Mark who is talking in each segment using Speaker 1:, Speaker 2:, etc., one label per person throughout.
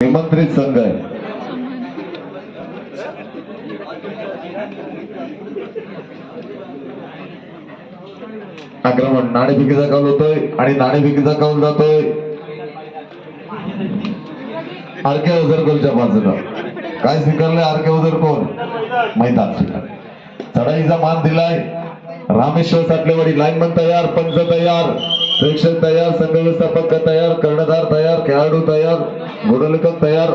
Speaker 1: निमंत्रित संघ आहे. आक्रमण नाणेफेकीचा कौल होतोय आणि नाणेफेकीचा कौल जातोय. आरके उजरकोलच्या बाजूला. काय स्वीकारलंय आरके उजरकोल मैदान स्वीकार चढाईचा मान दिलाय. रामेश्वर साठलेवाडी लाईनमन तयार पंच तयार. प्रेक्षक तयार संघ व्यवस्थापक तयार कर्णधार तयार खेळाडू तयार गुणलेखक तयार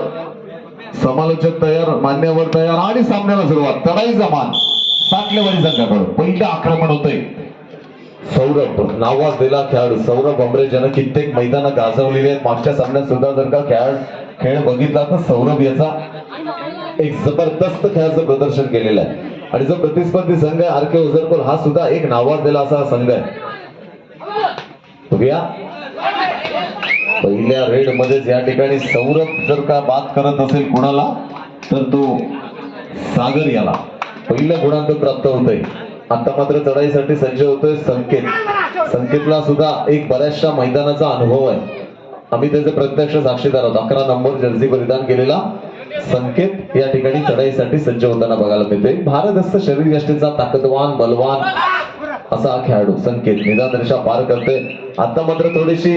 Speaker 1: समालोचक तयार मान्यवर तयार आणि सामन्याला सुरुवात. चढाईचा मान साटलेवाडी संघाकडून. पहिलं आक्रमण होतंय. सौरभ नावाज दिला खेळाडू. सौरभ अमरे ज्यानं कित्येक मैदानं गाजवलेली आहेत. मागच्या सामन्यात सुद्धा जर का खेळ खेळ बघितला तर सौरभ याचा एक जबरदस्त खेळाचं प्रदर्शन केलेलं आहे. आणि जो प्रतिस्पर्धी संघ आहे आर के उजरपूर हा सुद्धा एक नावाजलेला असा संघ आहे. बघूया. पहिल्या रेड मध्येच या ठिकाणी सौरभ जर का बात करत असेल कुणाला तर तो सागर याला. पहिला गुणांक प्राप्त होतोय. आता मात्र चढाईसाठी सज्ज होतोय संकेत. संकेतला सुद्धा एक बऱ्याचशा मैदानाचा अनुभव आहे. आम्ही त्याचे प्रत्यक्ष साक्षीदार आहोत. अकरा नंबर जर्सी परिधान केलेला संकेत या ठिकाणी चढाईसाठी सज्ज होताना बघायला मिळते भारदस्त शरीर यष्टीचा ताकदवान बलवान असा हा खेळाडू संकेत निदान रेषा पार करते आता मात्र थोडीशी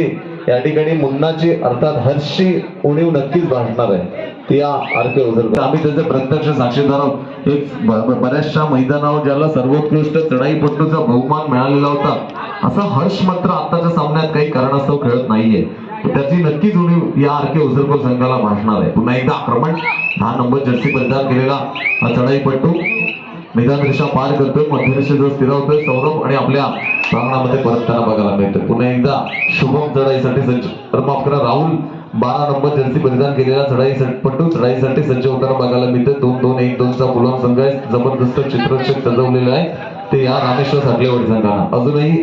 Speaker 1: या ठिकाणी मुन्नाची अर्थात हर्षी उणीव नक्कीच भासणार आहे. ती या आरके उजर आम्ही त्याचे प्रत्यक्ष साक्षीदार आहोत. एक बऱ्याचशा मैदानावर ज्याला सर्वोत्कृष्ट चढाईपट्टूचा बहुमान मिळालेला होता. असा हर्ष मात्र आताच्या सामन्यात काही कारणास्तव खेळत नाहीये. त्याची नक्कीच उणीव या आरके उजरकोल संघाला भासणार आहे. पुन्हा एकदा आक्रमण. दहा नंबर जर्सी परिधान केलेला हा चढाईपट्टू मैदान रेषा पार करतोय मध्यरेषेजवळ स्थिरावतोय सौरभ आणि आपल्या प्रांगणामध्ये परत त्यांना बघायला मिळतं पुन्हा एकदा शुभम चढाईसाठी सज्ज तर माफ करा राहुल बारा नंबर जर्सी परिधान केलेला चढाई पट्टू चढाईसाठी सज्ज होताना बघायला मिळतं दोन दोन एक दोनचा पुलवाम संघ आहे. जबरदस्त चित्रक्षक सजवलेलं आहे. ते या रामेश्वर साठलेवाडी संघाला अजूनही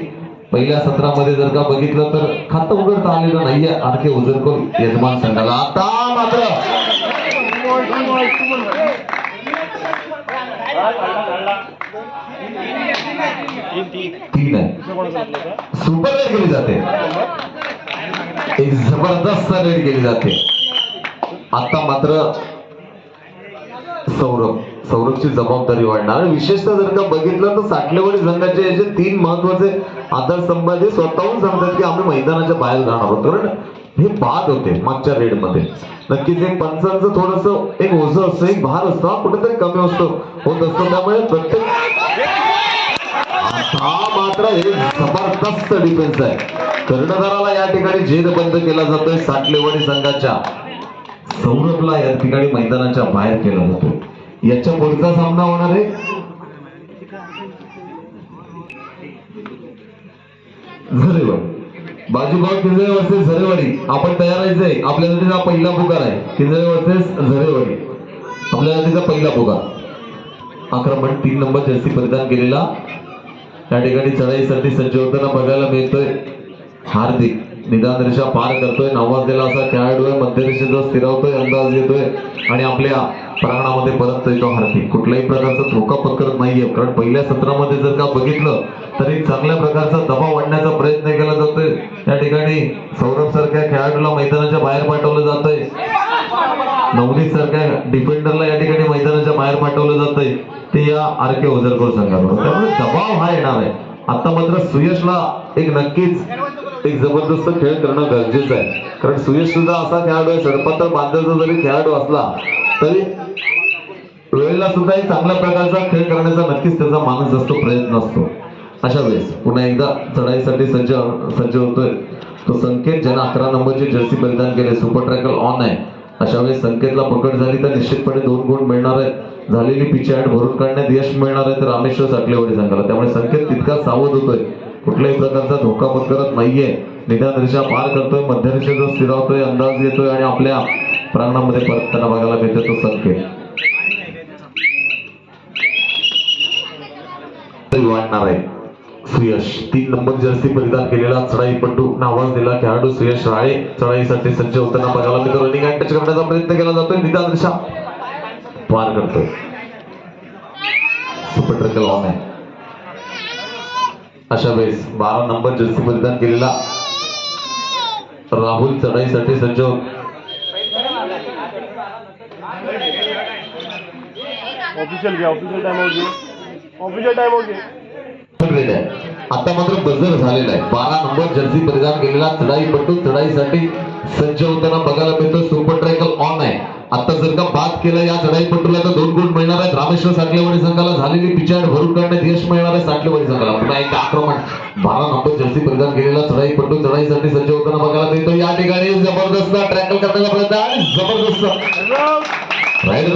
Speaker 1: पहिल्या सत्रामध्ये जर का बघितलं तर खातं उघडता आलेलं नाहीये आरके उजरकोल यजमान संघाला. आता मात्र तीन आहे. सुपर रेड केली जाते. एक जबरदस्त रेड केली जाते. आता मात्र सौरभ सौरभची जबाबदारी वाढणार विशेषतः जर का बघितलं तर साठलेवाडी संघाचे याचे तीन महत्त्वाचे आधारस्तंभ स्वतःहून सांगतात की आम्ही मैदानाच्या बाहेर जाणार आहोत. कारण हे बाद होते मागच्या रेडमध्ये नक्कीच एक पंचांचं थोडस एक ओझं असतं एक भार असतो कुठेतरी कमी असतो होत असतो. त्यामुळे प्रत्येक हा मात्र एक जबरदस्त डिफेन्स आहे. कर्णधाराला या ठिकाणी झेद बंद केला जातोय साठलेवाडी संघाच्या. सौरभला या ठिकाणी मैदानाच्या बाहेर केला जातो. याच्या पुढचा सामना होणार आहे. झरेवाडी बाजूबाग किंजळे वर्सेस झरेवाडी. आपण तयार आहे आपल्यासाठी हा पहिला पुकार आहे. किंजळे वर्सेस झरेवाडी. आपल्यासाठीचा पहिला पुकार. आक्रमण तीन नंबर जर्सी परिधान केलेला. त्या ठिकाणी चढाईसाठी सज्ज होताना बघायला मिळतोय. हार्दिक. निदान रेषा पार करतोय. नावाजलेला असा खेळाडू आहे. मध्यरेषेचा स्थिरावतोय अंदाज येतोय आणि आपल्या प्रांगणामध्ये परत तो हार्दिक कुठल्याही प्रकारचा धोका पत्करत नाहीये. कारण पहिल्या सत्रामध्ये जर का बघितलं तरी चांगल्या प्रकारचा दबाव आणण्याचा प्रयत्न केला जातोय. त्या ठिकाणी सौरभ सारख्या खेळाडूला मैदानाच्या बाहेर पाठवलं जातंय. नवनीत सारख्या डिफेंडरला या ठिकाणी मैदानाच्या बाहेर पाठवलं जातंय. ते या आर के ओझरकोर संघाबरोबर. त्यामुळे दबाव हा येणार आहे. आता मात्र सुयशला एक नक्कीच एक जबरदस्त खेळ करणं गरजेचं आहे. कारण सुयश सुद्धा असा खेळाडू आहे सरपत्र बांधायचा जरी खेळाडू असला तरी वेळेला सुद्धा एक चांगल्या प्रकारचा खेळ करण्याचा नक्कीच त्याचा मानस असतो प्रयत्न असतो. अशा वेळेस पुन्हा एकदा चढाईसाठी सज्ज सज्ज होतोय. तो संकेत ज्यानं अकरा नंबरची जर्सी परिधान केले सुपर ट्रॅकल ऑन आहे. अशा वेळेस संकेतला पकड झाली तर निश्चितपणे दोन गुण मिळणार आहेत. झालेली पिच पिछाड भरून काढण्यात यश मिळणार आहे तर रामेश्वर साठलेवाडी संघाला. त्यामुळे संकेत तितका सावध होतोय. कुठल्याही प्रकारचा धोका पत्करत नाहीये. निदान रेषा पार करतोय मध्यरेषेचा स्थिरावतोय अंदाज येतोय आणि आपल्या प्रांगणामध्ये परत त्यांना बघायला मिळतो तो संकेत. वाढणार आहे सुयश. तीन नंबर जर्सी परिधान केलेला चढाईपट्टू नावाजलेला खेळाडू सुयश राळे. चढाईसाठी सज्ज होताना बघायला मिळतो. रनिंग अँड टच करण्याचा प्रयत्न केला जातोय. निदान रेषा पार करतोय. सुपर ट्रकल ऑन आहे. अशा वेळेस बारा नंबर जर्सी परिधान केलेला राहुल चढाईसाठी सज्ज.
Speaker 2: ऑफिशियल ऑफिशियल टाइम आउट घे. ऑफिशियल टाइम आउट घे.
Speaker 1: आता मात्र बजर झालेला आहे. बारा नंबर जर्सी परिधान केलेला चढाई पट्टू चढाईसाठी संचय होताना बघायला मिळतं. सुपर ट्रॅकल ऑन आहे. आता जर का बाद केला या चढाई पटूला तर दोन गुण मिळणार आहेत. रामेश्वर साठलेवाडी संघाला झालेली पिछाड भरून काढण्यात यश मिळणार आहे साठलेवाडी संघाला. पुन्हा एक आक्रमण. बारा नंबर जर्सी परिधान केलेला चढाई पटू चढाईसाठी सज्ज होताना बघायला मिळतो या ठिकाणी जबरदस्त ट्रॅकल करण्याचा प्रयत्न आणि जबरदस्त. राहील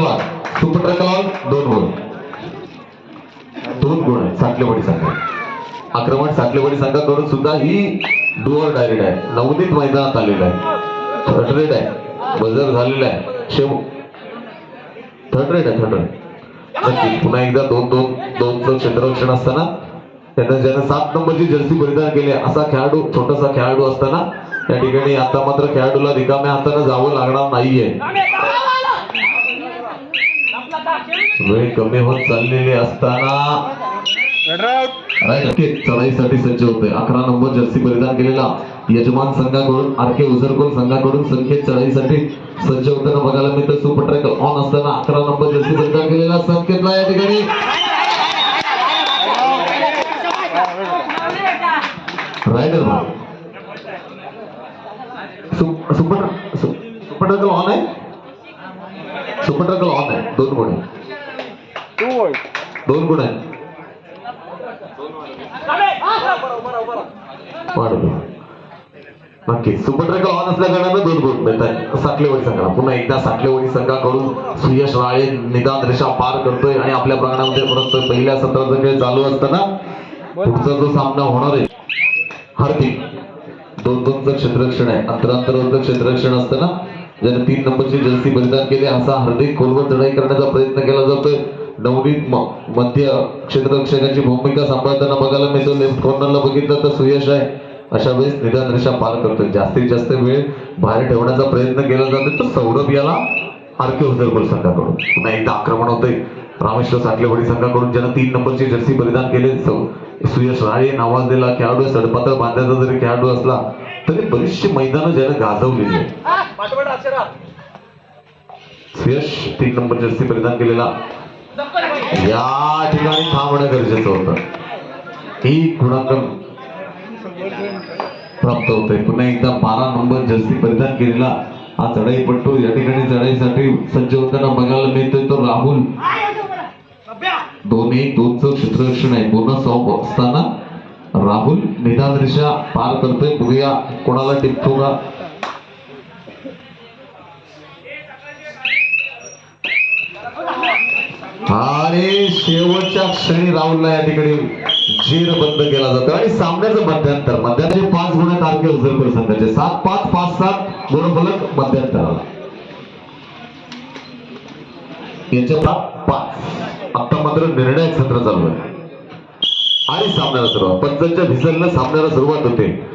Speaker 1: सुपर ट्रॅकल ऑन दोन गुण. दोन गुण आहेत साठलेवाडी संघ आक्रमण साठलेवाडी संघाकडून सुद्धा ही डुअर डायरेक्ट आहे. नवनीत मैदानात आलेलं आहे. थर्ड आहे. बजर झालेला आहे. शेव थर्ड आहे थर्ड रेड पुन्हा एकदा दोन दोन दोनचं क्षेत्ररक्षण असताना त्यांना ज्यानं सात नंबरची जर्सी परिधान केली असा खेळाडू छोटासा खेळाडू असताना त्या ठिकाणी आता मात्र खेळाडूला रिकाम्या हाताने जावं लागणार नाहीये. वेळ कमी होत चाललेली असताना चढाईसाठी सज्ज होते अकरा नंबर जर्सी परिधान केलेला यजमान संघाकडून आर के उझरकोल संघाकडून संकेत चढाईसाठी सज्ज होताना बघायला मिळतं सुपर ट्रॅक ऑन असताना अकरा नंबर जर्सी परिधान केलेला संकेतला या ठिकाणी. Raider super super tackle on आहे? सुपर ट्रॅकल ऑन आहे. दोन गुण आहे दोन गुण आहे नक्कीच नक्की. ऑन असल्या कारणानं दोन गुण मिळतात साखलेवाडी संघाला पुन्हा एकदा साखलेवाडी संघाकडून सुयश राळे निदान रेषा पार करतोय आणि आपल्या प्रांगणामध्ये परत पहिल्या सत्राचा खेळ चालू असताना पुढचा जो सामना होणार आहे हार्दिक दोन दोनचं क्षेत्ररक्षण आहे अंतरांतरवरचं क्षेत्ररक्षण असताना ज्याने तीन नंबरची जर्सी बलिदान केली असा हार्दिक खोलवर चढाई करण्याचा प्रयत्न केला जातोय. नवनीत मध्य क्षेत्ररक्षकाची भूमिका सांभाळताना बघायला मिळतो. लेफ्ट कॉर्नरला बघितलं तर सुयश आहे. अशा वेळेस निदान रेषा पार करतोय जास्तीत जास्त वेळ बाहेर ठेवण्याचा प्रयत्न केला जातोय तर सौरभ याला आरके उदरकोल संघाकडून. पुन्हा एकदा आक्रमण होतंय. रामेश्वर साठलेवाडी संघाकडून ज्यानं तीन नंबरची जर्सी परिधान केले. सुयश राळे नावाजलेला खेळाडू आहे, सडपातळ बांधायचा जरी खेळाडू असला तरी बरीचशी मैदानं ज्यानं गाजवलेली आहे सुयश तीन नंबर जर्सी परिधान केलेला. या ठिकाणी थांबणं गरजेचं होतं. ही गुणांकन प्राप्त होते पुन्हा एकदा बारा नंबर जर्सी परिधान केलेला हा चढाई पट्टू या ठिकाणी चढाईसाठी सज्ज होताना बघायला मिळतोय तो राहुल. दोन दोनचं क्षेत्ररक्षण आहे. बोनस ऑफ असताना राहुल निदान रेषा पार करतोय. बघूया कोणाला टिपतो का. आणि शेवटच्या क्षणी राहुलला या ठिकाणी जीर बंद केला जातो. आणि सामन्याचं मध्यांतर. मध्यांतर पाच गुण तारखे उजरपूर संघाचे. सात पाच पाच सात गुणफलक मध्यांतराला. यांच्या पाच पाच. आता मात्र निर्णायक सत्र चालू आहे. आणि सामन्याला सुरुवात. पंचांच्या भिसलनं सामन्याला सुरुवात होते.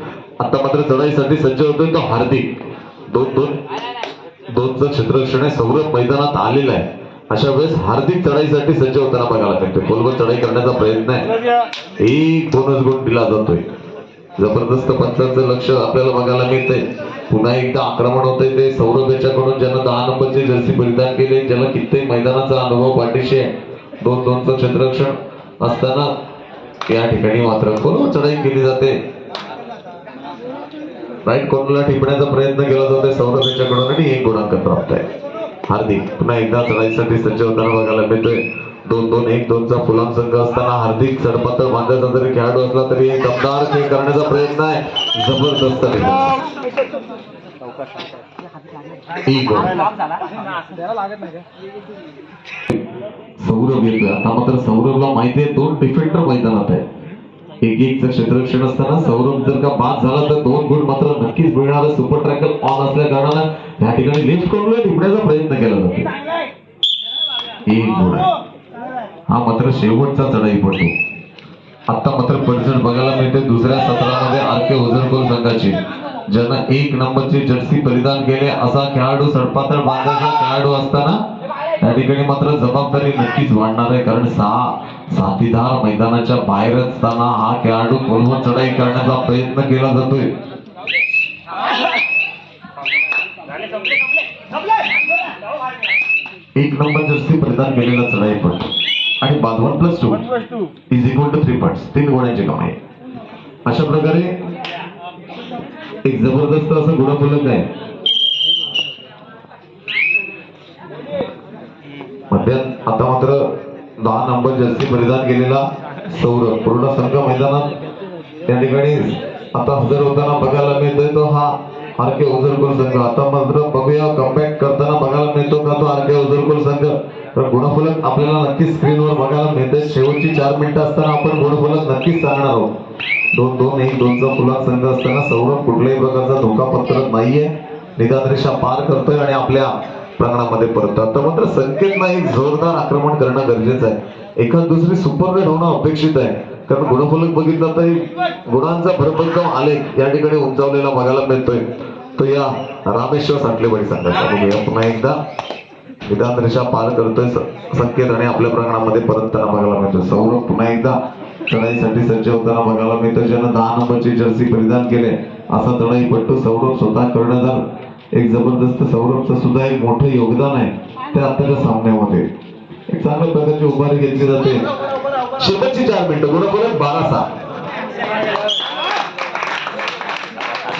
Speaker 1: आता मात्र चढाईसाठी सज्ज होतोय तो हार्दिक. दोन दोन. दोनचं क्षेत्ररक्षण आहे. सौरभ मैदानात आलेला आहे. अशा वेळेस हार्दिक चढाईसाठी सज्ज होताना बघायला लागते खोलवर चढाई करण्याचा प्रयत्न आहे. एक बोनस गुण दिला जातोय. जबरदस्त पंचांचं लक्ष आपल्याला बघायला मिळतंय. पुन्हा एकदा आक्रमण होतंय ते सौरभ याच्याकडून ज्यानं दहा नंबरची जर्सी परिधान केले ज्याला कित्येक मैदानाचा अनुभव पाठीशी आहे. दोन दोनचं क्षेत्ररक्षण असताना या ठिकाणी मात्र खोलवर चढाई केली जाते. राईट कॉर्नरला टिपण्याचा प्रयत्न केला जातोय सौरभ याच्याकडून आणि एक गुणांक प्राप्त आहे. हार्दिक. पुन्हा एकदा चढाईसाठी सज्ज होताना बघायला मिळतोय. दोन दोन एक दोनचा फुलाम संघ असताना हार्दिक चढपातळ बांधायचा जरी खेळाडू असला तरी एक दमदार खेळ करण्याचा प्रयत्न आहे. जबरदस्त सौरभ येतोय. आता मात्र सौरभला माहितीये दोन डिफेंडर मैदानात आहे एक एकचं क्षेत्ररक्षण असताना सौरभ जर का बाद झाला तर दोन गुण मात्र नक्कीच मिळणार सुपर ट्रॅकल ऑन असल्या कारणानं या ठिकाणी लिफ्ट करून टिपण्याचा प्रयत्न केला जातो. एक गुण. हा मात्र शेवटचा चढाई पडतो. आता मात्र परिसर बघायला मिळते दुसऱ्या सत्रामध्ये आर के ओझरकोल संघाची ज्यांना एक नंबरची जर्सी परिधान केले असा खेळाडू सडपातळ बांधायचा खेळाडू असताना या ठिकाणी मात्र जबाबदारी नक्कीच वाढणार आहे कारण सहा साथीदार मैदानाच्या बाहेर असताना हा खेळाडू खोलवर चढाई करण्याचा प्रयत्न केला जातोय. एक नंबर जर्सी प्रदान केलेला चढाई पट. आणि बाद one plus two is equal to three point तीन गुणांची कमाई. अशा प्रकारे एक जबरदस्त असं गुणफलक आहे. अभ्यास आता मात्र दहा नंबर जर्सी परिधान केलेला सौरभ पूर्ण संघ मैदानात. त्या ठिकाणी आता हजर होताना बघायला मिळतोय तो हा आर के संघ. आता मात्र बघूया कम्बॅक करताना बघायला मिळतो का तो आर के संघ? तर गुणफलक आपल्याला नक्कीच स्क्रीनवर बघायला मिळते शेवटची चार मिनिटं असताना आपण गुणफलक नक्कीच सांगणार आहोत. दोन दोन एक दोनचा फुला संघ असताना सौरभ कुठल्याही प्रकारचा धोका पत्करत नाहीये. निदान रेषा पार करतोय आणि आपल्या प्रांगणामध्ये परततो तर मात्र संकेत एक जोरदार आक्रमण करणं गरजेचं आहे. एखाद दुसरी सुपर रेड होणं अपेक्षित आहे. कारण गुणफलक बघितलं तरी गुणांचा भरभक्कम आलेख या ठिकाणी उंचावलेला बघायला मिळतोय. तो या रामेश्वर साठलेबाई सांगायचा. बघूया पुन्हा एकदा. विधान रेषा पार करतोय. संकेत आणि आपल्या प्रांगणामध्ये परतताना बघायला मिळतोय. सौरभ पुन्हा एकदा चढाईसाठी सज्ज होताना बघायला मिळतोय. ज्यानं दहा नंबरची जर्सी परिधान केले असा तणाई पट्टू सौरभ स्वतः कर्णधार एक जबरदस्त सौरभचं सुद्धा एक मोठं योगदान आहे त्या आताच्या सामन्यामध्ये. एक चांगल्या प्रकारची उभारी घेतली जाते. शेवटची चार मिनिटं. गुणफलक बारा सहा.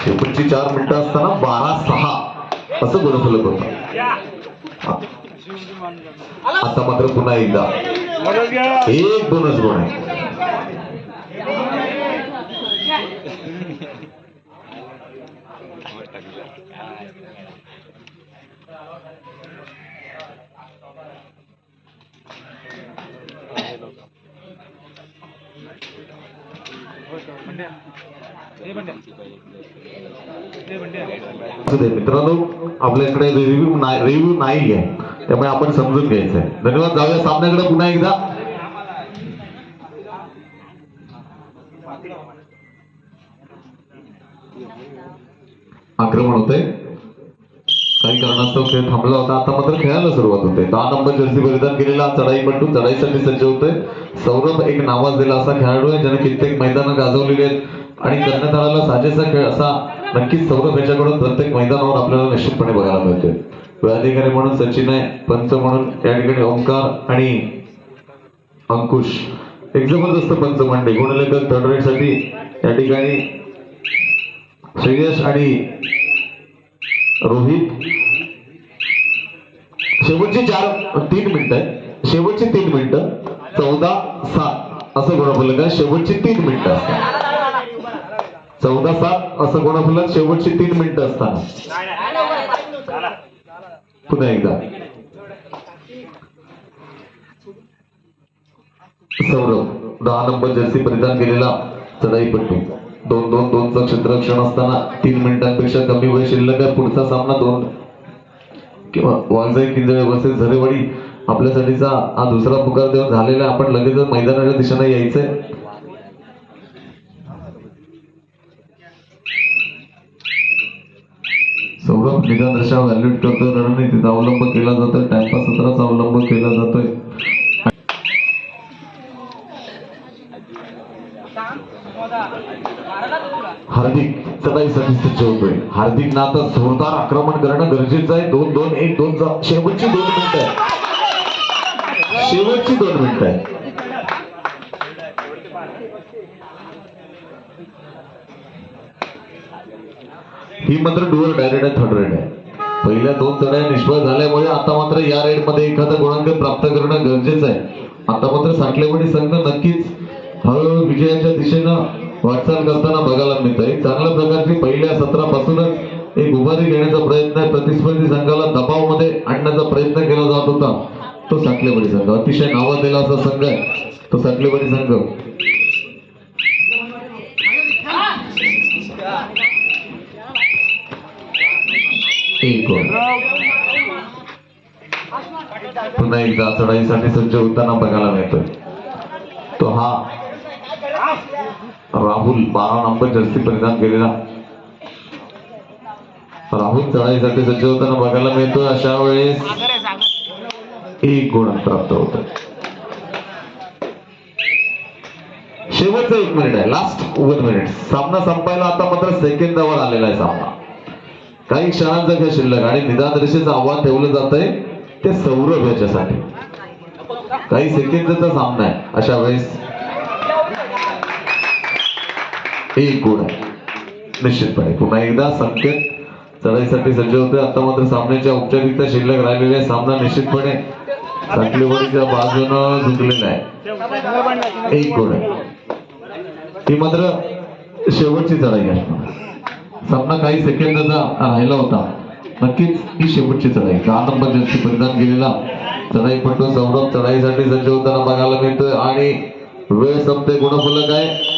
Speaker 1: शेवटची चार मिनिटं असताना बारा सहा. असं गुणफलक होतं. आता मात्र पुन्हा एकदा. एक दोनच गुण आहे असू दे मित्रांनो आपल्याकडे रिव्ह्यू नाही रिव्ह्यू नाही आहे. त्यामुळे आपण समजून घ्यायचं आहे धन्यवाद जाऊया सामन्याकडे पुन्हा एकदा. आक्रमण होते काही कारणास्तव खेळ थांबला होता. आता मात्र खेळायला सुरुवात होते. दहा नंबर जर्सी परिधान केलेला चढाईपट्टू चढाईसाठी सज्ज होतोय. सौरभ एक नावाज दिला असा खेळाडू आहे ज्याने कित्येक मैदानं गाजवलेली आहेत. आणि कर्णधाराला साजेसा खेळ असा नक्कीच सौरभ याच्याकडून प्रत्येक मैदानावर आपल्याला निश्चितपणे बघायला मिळते वेळाधिकारी म्हणून सचिन आहे पंच म्हणून या ठिकाणी ओंकार आणि अंकुश. एक जबरदस्त पंच मांडे गुणलेखक थर्ड रेडसाठी या ठिकाणी श्रेयस आणि रोहित. शेवटची चार तीन मिनिटं आहे. शेवटची तीन मिनिटं. चौदा सात. असं गुणफलक आहे शेवटची तीन मिनिटं असतात. चौदा सात. असं गुणफलक शेवटची तीन मिनिटं असतात. पुन्हा एकदा. सौरव दहा नंबर जर्सी परिधान केलेला चढाई पट्टी दोन दोन दोनचं क्षेत्ररक्षण असताना तीन मिनिटांपेक्षा कमी वेळ शिल्लक आहे पुढचा सामना दोन किंवा वाघजाई किंजळे वर्सेस झरेवाडी आपल्यासाठीचा हा दुसरा पुकार देऊन झालेला आपण लगेच मैदानाच्या दिशेने यायचंय. सौरभ निदान दशा व्हॅल्यूट करतोय. रणनीतीचा अवलंब केला जातोय. टाइमपास सत्राचा अवलंब केला जातोय. हार्दिक चढाईसाठी सज्ज होतोय हार्दिक ना आता जोरदार आक्रमण करणं गरजेचं आहे. दोन दोन एक दोन शेवटची दोन मिनिट आहे शेवटची दोन मिनिट आहे ही मात्र डुअर डायरेक्ट आहे थर्ड रेड आहे. पहिल्या दोन चढाई निष्फळ झाल्यामुळे आता मात्र या रेडमध्ये एखादा गुणांक प्राप्त करणं गरजेचं आहे. आता मात्र साठलेवाडी संघ नक्कीच हळूहळू विजयाच्या दिशेनं वाटचाल करताना बघायला मिळतंय. चांगल्या प्रकारची पहिल्या सत्रापासूनच एक उभारी घेण्याचा प्रयत्न प्रतिस्पर्धी संघाला दबावमध्ये आणण्याचा प्रयत्न केला जात होता. तो साखलेबडी संघ. अतिशय नावाजलेला असा संघ आहे. तो साखलेबडी संघ. एक पुन्हा एकदा चढाईसाठी सज्ज होताना बघायला मिळतोय. तो हा राहुल बारा नंबर जर्सी परिधान केलेला. राहुल चढाईसाठी सज्ज होताना बघायला मिळतो अशा वेळेस. एक गुण प्राप्त होत शेवटचं एक मिनिट आहे. लास्ट वन मिनिट सामना संपायला आता मात्र सेकंदावर आलेला आहे सामना. काही क्षणांचा खेळ शिल्लक. आणि निदान रेषेचं आव्हान ठेवलं जात आहे ते सौरभ याच्यासाठी. काही सेकंदचा सामना आहे. अशा वेळेस एक गुण आहे. निश्चितपणे. पुन्हा एकदा संकेत चढाईसाठी सज्ज होते आता मात्र सामन्याच्या औपचारिकता शिल्लक राहिलेले सामना निश्चितपणे साकलेवाडीच्या बाजूनं झुकलेला आहे. एक गुण आहे. ही मात्र शेवटची चढाई असणार सामना काही सेकंदाचा राहिला होता. नक्कीच ही शेवटची चढाई. दहा नंबर जर्सी परिधान केलेला चढाईपटू सौरभ चढाईसाठी सज्ज होताना बघायला मिळतोय. आणि वेळ संपते गुणफलक आहे.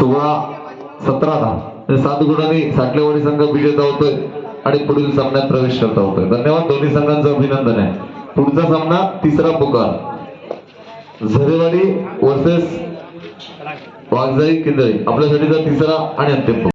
Speaker 1: सोळा सतरा दहा सात गुणांनी साठलेवाडी संघ विजेता होतोय आणि पुढील सामन्यात प्रवेश करता होतोय. धन्यवाद. दोन्ही संघांचं अभिनंदन आहे. पुढचा सामना तिसरा पुकार. झरेवाडी वर्सेस वाघजाई किंदळी आपल्यासाठीचा तिसरा आणि अंतिम